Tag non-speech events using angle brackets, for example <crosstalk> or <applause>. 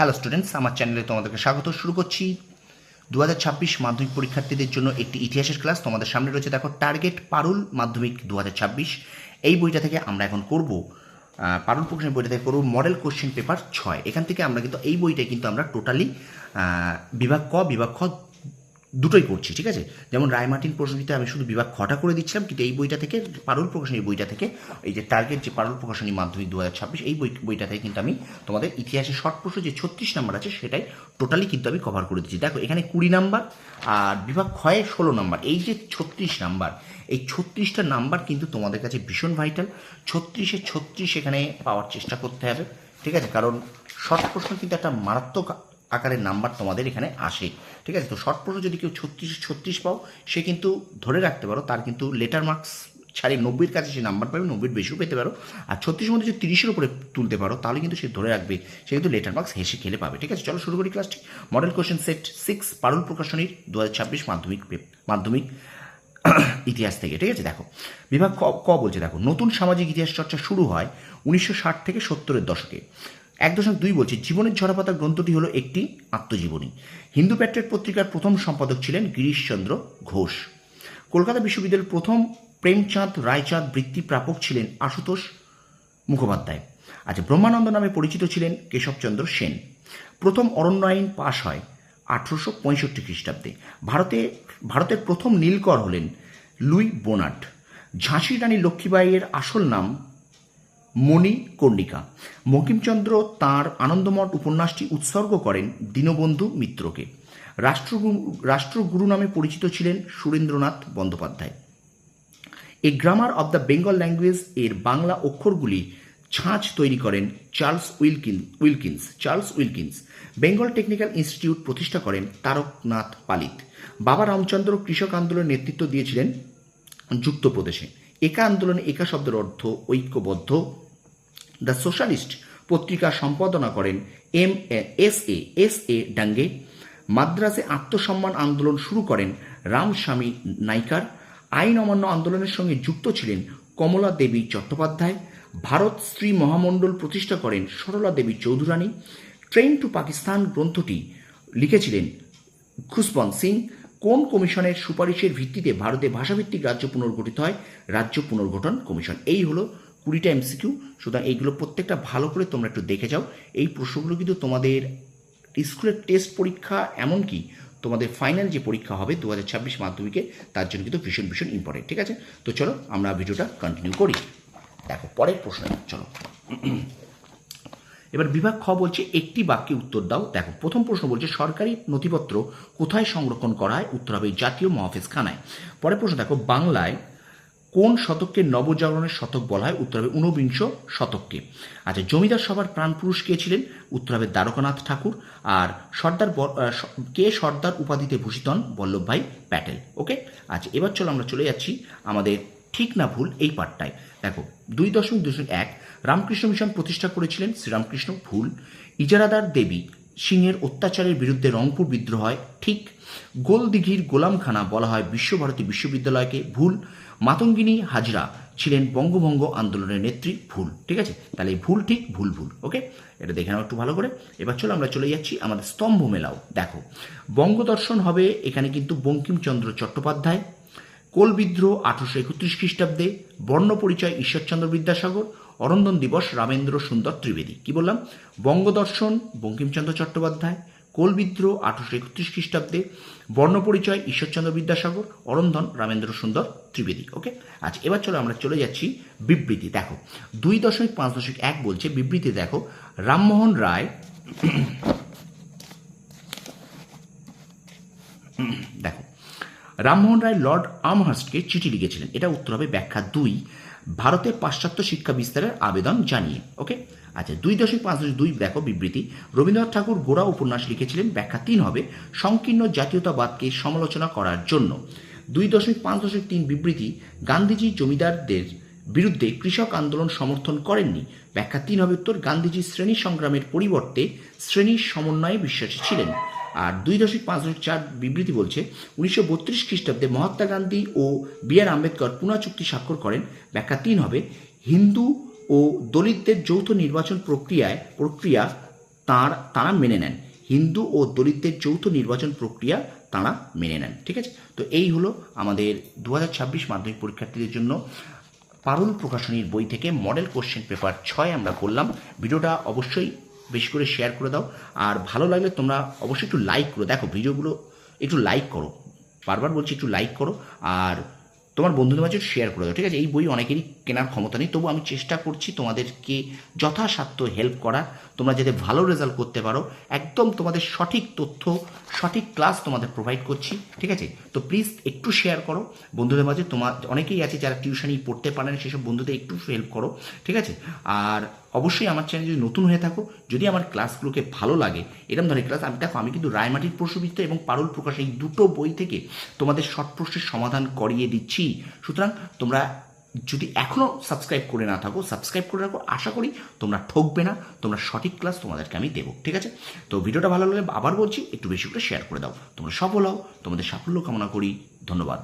Hello students আমার চ্যানেলে তোমাদেরকে স্বাগত। শুরু করছি। দু হাজার ছাব্বিশ মাধ্যমিক পরীক্ষার্থীদের জন্য একটি ইতিহাসের ক্লাস তোমাদের সামনে রয়েছে দেখো টার্গেট পারুল মাধ্যমিক দু হাজার ছাব্বিশ। এই বইটা থেকে আমরা এখন করব পারুল প্রকাশনের বইটা থেকে করব মডেল কোশ্চেন পেপার ছয়। এখান থেকে আমরা কিন্তু, এই বইটাই কিন্তু আমরা টোটালি বিভাগ ক, বিভাগ খ দুটোই করছি, ঠিক আছে? যেমন রায়মার্টিন প্রশ্নটিতে আমি শুধু বিভাগ খটা করে দিচ্ছিলাম, কিন্তু এই বইটা থেকে, পারুল প্রকাশনী বইটা থেকে, এই যে টার্গেট যে পারুল প্রকাশনী মাধ্যমিক দু হাজার ছাব্বিশ, এই বই, বইটা থেকে কিন্তু আমি তোমাদের ইতিহাসে শর্ট প্রশ্ন যে ছত্রিশ নাম্বার আছে, সেটাই টোটালি কিন্তু আমি কভার করে দিচ্ছি। দেখো, এখানে কুড়ি নাম্বার, আর বিভাগ ক্ষয়ে ষোলো নাম্বার। এই যে ছত্রিশ নাম্বার, এই ছত্রিশটা নাম্বার কিন্তু তোমাদের কাছে ভীষণ ভাইটাল ছত্রিশে ছত্রিশ এখানে পাওয়ার চেষ্টা করতে হবে, ঠিক আছে? কারণ শর্ট প্রশ্ন কিন্তু একটা মারাত্মক আকারের নাম্বার তোমাদের এখানে আসে। ঠিক আছে? তো শর্ট প্রশ্ন যদি কেউ ছত্রিশ ছত্রিশ পাও, সে কিন্তু ধরে রাখতে পারো, তার কিন্তু লেটার মার্কস ছাড়িয়ে নব্বইয়ের কাছে সে নাম্বার পাবে, নব্বইয়ের বেশিও পেতে পারো। আর ছত্রিশের মধ্যে যদি তিরিশের উপরে তুলতে পারো, তাহলে কিন্তু সে ধরে রাখবে। সে কিন্তু লেটার মার্কস হেসে খেলে পাবে। ঠিক আছে? চলো শুরু করি ক্লাসটি model question set six Parul প্রকাশনীর দু হাজার ছাব্বিশ মাধ্যমিক মাধ্যমিক <coughs> ইতিহাস থেকে। ঠিক আছে? দেখো। বিভাগ ক বলছে, দেখো, নতুন সামাজিক ইতিহাস চর্চা শুরু হয় উনিশশো ষাট থেকে সত্তরের দশকে। এক দশমিক দুই বলছে, জীবনের ঝরাপাতা গ্রন্থটি হলো একটি আত্মজীবনী। হিন্দু প্যাট্রিয়ট পত্রিকার প্রথম সম্পাদক ছিলেন গিরিশচন্দ্র ঘোষ। কলকাতা বিশ্ববিদ্যালয়ের প্রথম প্রেমচাঁদ রায়চাঁদ বৃত্তি প্রাপক ছিলেন আশুতোষ মুখোপাধ্যায়। আচ্ছা ব্রহ্মানন্দ নামে পরিচিত ছিলেন কেশবচন্দ্র সেন। প্রথম অরণ্য আইন পাশ হয় আঠারোশো পঁয়ষট্টি খ্রিস্টাব্দে। ভারতে, ভারতের প্রথম নীলকর হলেন লুই বোনাট ঝাঁসির রানী লক্ষ্মীবাইয়ের আসল নাম মণি কর্ণিকা বঙ্কিমচন্দ্র তাঁর আনন্দমঠ উপন্যাসটি উৎসর্গ করেন দীনবন্ধু মিত্রকে। রাষ্ট্রগুরু রাষ্ট্রগুরু নামে পরিচিত ছিলেন Surendranath Bandyopadhyay. A grammar of the Bengal language এর বাংলা অক্ষরগুলি ছাঁচ তৈরি করেন Charles Wilkin, Wilkins, Charles Wilkins. Bengal technical institute প্রতিষ্ঠা করেন তারকনাথ পালিত। বাবা রামচন্দ্র কৃষক আন্দোলনের নেতৃত্ব দিয়েছিলেন যুক্তপ্রদেশে। একা আন্দোলনে, একা শব্দের অর্থ ঐক্যবদ্ধ। দ্য সোশ্যালিস্ট পত্রিকা সম্পাদনা করেন M S A S A Dange. মাদ্রাসে আত্মসম্মান আন্দোলন শুরু করেন রামস্বামী নাইকার। আইন অমান্য আন্দোলনের সঙ্গে যুক্ত ছিলেন কমলা দেবী চট্টোপাধ্যায়। ভারত শ্রী মহামণ্ডল প্রতিষ্ঠা করেন সরলা দেবী চৌধুরানী। ট্রেন টু পাকিস্তান গ্রন্থটি লিখেছিলেন খুশবন্ত সিং। কোন কমিশনের সুপারিশের ভিত্তিতে ভারতে ভাষাভিত্তিক রাজ্য পুনর্গঠিত হয়? রাজ্য পুনর্গঠন কমিশন। এই হলো কুড়িটা এমসিকিউ সুতরাং এইগুলো প্রত্যেকটা ভালো করে তোমরা একটু দেখে যাও। এই প্রশ্নগুলো কিন্তু তোমাদের স্কুলের টেস্ট পরীক্ষা এমনকি তোমাদের ফাইনাল যে পরীক্ষা হবে দু হাজার ছাব্বিশ মাধ্যমিকে, তার জন্য কিন্তু ভীষণ ভীষণ ইম্পর্টেন্ট ঠিক আছে? তো চলো আমরা ভিডিওটা কন্টিনিউ করি। দেখো, পরের প্রশ্ন, চলো। এবার বিভাগ খ বলছে একটি বাক্যে উত্তর দাও। দেখো, প্রথম প্রশ্ন বলছে, সরকারি নথিপত্র কোথায় সংরক্ষণ করা হয় উত্তর হবে জাতীয় মহাফেজখানায়। পরের প্রশ্ন দেখো, বাংলায় কোন শতককে নবজাগরণের শতক বলা হয়? উত্তর হবে ঊনবিংশ শতককে। আচ্ছা জমিদার সভার প্রাণপুরুষ কে ছিলেন? উত্তর হবে দ্বারকানাথ ঠাকুর। আর সর্দার কে সর্দার উপাধিতে ভূষিত হন? বল্লভভাই প্যাটেল। ওকে? আচ্ছা এবার চলো আমরা চলে যাচ্ছি আমাদের ঠিক না ভুল এই পাঠটায়। দেখো, দুই দশমিক দশমিক এক, রামকৃষ্ণ মিশন প্রতিষ্ঠা করেছিলেন শ্রীরামকৃষ্ণ ভুল। ইজারাদার দেবী সিংহের অত্যাচারের বিরুদ্ধে রংপুর বিদ্রোহ হয়, ঠিক গোলদিঘির গোলামখানা বলা হয় বিশ্বভারতী বিশ্ববিদ্যালয়কে ভুল। মাতঙ্গিনী হাজরা ছিলেন বঙ্গভঙ্গ আন্দোলনের নেত্রী, ভুল, ঠিক আছে? তাহলে এই ভুল ঠিক, ভুল ভুল, ওকে? এটা দেখে নাও একটু ভালো করে। এবার চলো আমরা চলে যাচ্ছি আমাদের স্তম্ভ মেলাও। দেখো, বঙ্গদর্শন হবে এখানে কিন্তু বঙ্কিমচন্দ্র চট্টোপাধ্যায় কোল বিদ্রোহ আঠারোশো একত্রিশ খ্রিস্টাব্দে, বর্ণ পরিচয় ঈশ্বরচন্দ্র বিদ্যাসাগর, অরন্দন দিবস রামেন্দ্র সুন্দর ত্রিবেদী। কি বললাম? বঙ্গদর্শন, বঙ্কিমচন্দ্র চট্টোপাধ্যায়। কোল বিদ্রোহ আঠারোশো একত্রিশ খ্রিস্টাব্দে, বর্ণ পরিচয় ঈশ্বরচন্দ্র বিদ্যাসাগর অরন্ধন রামেন্দ্র সুন্দর ত্রিবেদী। ওকে আচ্ছা এবার চলো আমরা চলে যাচ্ছি বিবৃতি। দেখো, দুই দশমিক পাঁচ দশমিক এক বলছে বিবৃতি, দেখো, রামমোহন রায় রামমোহন রায় লর্ড আমহার্স্টকে চিঠি লিখেছিলেন। এটা উত্তর হবে ব্যাখ্যা দুই ভারতে পাশ্চাত্য শিক্ষা বিস্তারের আবেদন জানিয়ে, ওকে? আচ্ছা দুই দশমিক পাঁচ দশমিক দুই দেখো বিবৃতি। রবীন্দ্রনাথ ঠাকুর গোড়া উপন্যাস লিখেছিলেন, ব্যাখ্যা তিন হবে সংকীর্ণ জাতীয়তাবাদকে সমালোচনা করার জন্য। দুই দশমিক পাঁচ দশমিক তিন বিবৃতি, গান্ধীজি জমিদারদের বিরুদ্ধে কৃষক আন্দোলন সমর্থন করেননি। ব্যাখ্যা তিন হবে উত্তর, গান্ধীজি শ্রেণি সংগ্রামের পরিবর্তে শ্রেণির সমন্বয়ে বিশ্বাসী ছিলেন। আর দুই দশমিক পাঁচ দশমিক চার বিবৃতি বলছে, উনিশশো বত্রিশ খ্রিস্টাব্দে মহাত্মা গান্ধী ও বি আর আম্বেদকর পুনা চুক্তি স্বাক্ষর করেন। ব্যাখ্যা তিন হবে, হিন্দু ও দলিতদের যৌথ নির্বাচন প্রক্রিয়ায় প্রক্রিয়া তার, তারা মেনে নেন। হিন্দু ও দলিতদের যৌথ নির্বাচন প্রক্রিয়া তারা মেনে নেন। ঠিক আছে? তো এই হলো আমাদের দু হাজার ছাব্বিশ মাধ্যমিক পরীক্ষার্থীদের জন্য পারুল প্রকাশনীর বই থেকে মডেল কোশ্চেন পেপার ছয় আমরা করলাম। ভিডিওটা অবশ্যই বেশি করে শেয়ার করে দাও। আর ভালো লাগলে তোমরা অবশ্যই একটু লাইক করো। দেখো, ভিডিওগুলো একটু লাইক করো। বারবার বলছি একটু লাইক করো। আর তোমার বন্ধুদের মাঝে শেয়ার করে দাও, ঠিক আছে? এই বই অনেকেরই কেনার ক্ষমতা নেই। তবু আমি চেষ্টা করছি তোমাদেরকে যথাসাধ্য হেল্প করার। তোমরা যাতে ভালো রেজাল্ট করতে পারো, একদম তোমাদের সঠিক তথ্য, সঠিক ক্লাস তোমাদের প্রোভাইড করছি, ঠিক আছে? তো প্লিজ একটু শেয়ার করো। বন্ধুদের মাঝে তোমার, অনেকেই আছে যারা টিউশনি পড়তে পারে না, সেসব বন্ধুদের একটু হেল্প করো, ঠিক আছে? আর অবশ্যই আমার চ্যানেল যদি নতুন হয়ে থাকো, যদি আমার ক্লাসগুলোকে ভালো লাগে এরকম ধরনের ক্লাস আমি দেখো, আমি কিন্তু রায়মাটির প্রশ্নবিদ্যা এবং পারুল প্রকাশ এই দুটো বই থেকে তোমাদের শর্ট প্রশ্নের সমাধান করিয়ে দিচ্ছি। সুতরাং তোমরা যদি এখনও সাবস্ক্রাইব করে না থাকো সাবস্ক্রাইব করে রাখো, আশা করি তোমরা ঠকবে না, তোমরা সঠিক ক্লাস তোমাদেরকে আমি দেবো, ঠিক আছে? তো ভিডিওটা ভালো লাগলে আবার বলছি, একটু বেশি করে শেয়ার করে দাও। তোমরা সফল হও, তোমাদের সাফল্য কামনা করি, ধন্যবাদ।